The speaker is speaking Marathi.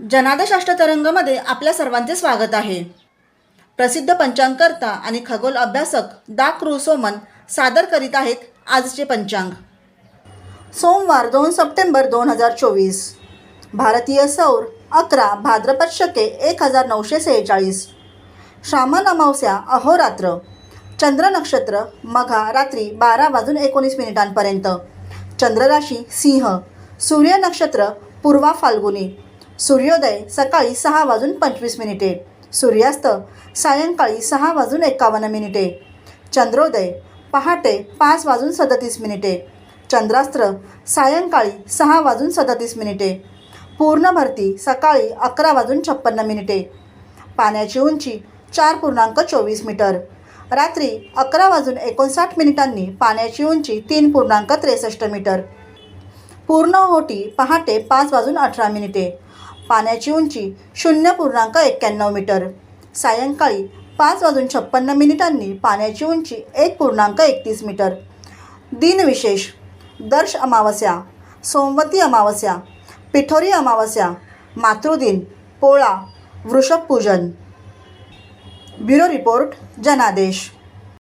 जनादेश अष्टतरंगमध्ये आपल्या सर्वांचे स्वागत आहे. प्रसिद्ध पंचांगकर्ता आणि खगोल अभ्यासक दा क्रू. सोमन सादर करीत आहेत आजचे पंचांग. सोमवार दोन सप्टेंबर दोन हजार चोवीस. भारतीय सौर अकरा भाद्रपद शके एक हजार नऊशे सेहेचाळीस. श्रामण अमावस्या अहोरात्र. चंद्र नक्षत्र मघा रात्री बारा वाजून एकोणीस मिनिटांपर्यंत. चंद्रराशी सिंह. सूर्य नक्षत्र पूर्वा फाल्गुनी. सूर्योदय सकाळी सहा वाजून पंचवीस मिनिटे. सूर्यास्त सायंकाळी सहा वाजून एकावन्न मिनिटे. चंद्रोदय पहाटे पाच वाजून सदतीस मिनिटे. चंद्रास्त्र सायंकाळी सहा वाजून सदतीस मिनिटे. पूर्ण भरती सकाळी अकरा वाजून छप्पन्न मिनिटे. पाण्याची उंची चार पूर्णांक चोवीस मीटर. रात्री अकरा वाजून एकोणसाठ मिनिटांनी पाण्याची उंची तीन पूर्णांक त्रेसष्ट मीटर. पूर्ण होटी पहाटे पाच वाजून अठरा मिनिटे. पाण्याची उंची शून्य पूर्णांक एक्क्याण्णव मीटर. सायंकाळी पाच वाजून छप्पन्न मिनिटांनी पाण्याची उंची एक पूर्णांक एकतीस मीटर. दिनविशेष दर्श अमावस्या सोमवती अमावस्या पिठोरी अमावस्या मातृदिन पोळा वृषभपूजन ब्युरो रिपोर्ट जनादेश.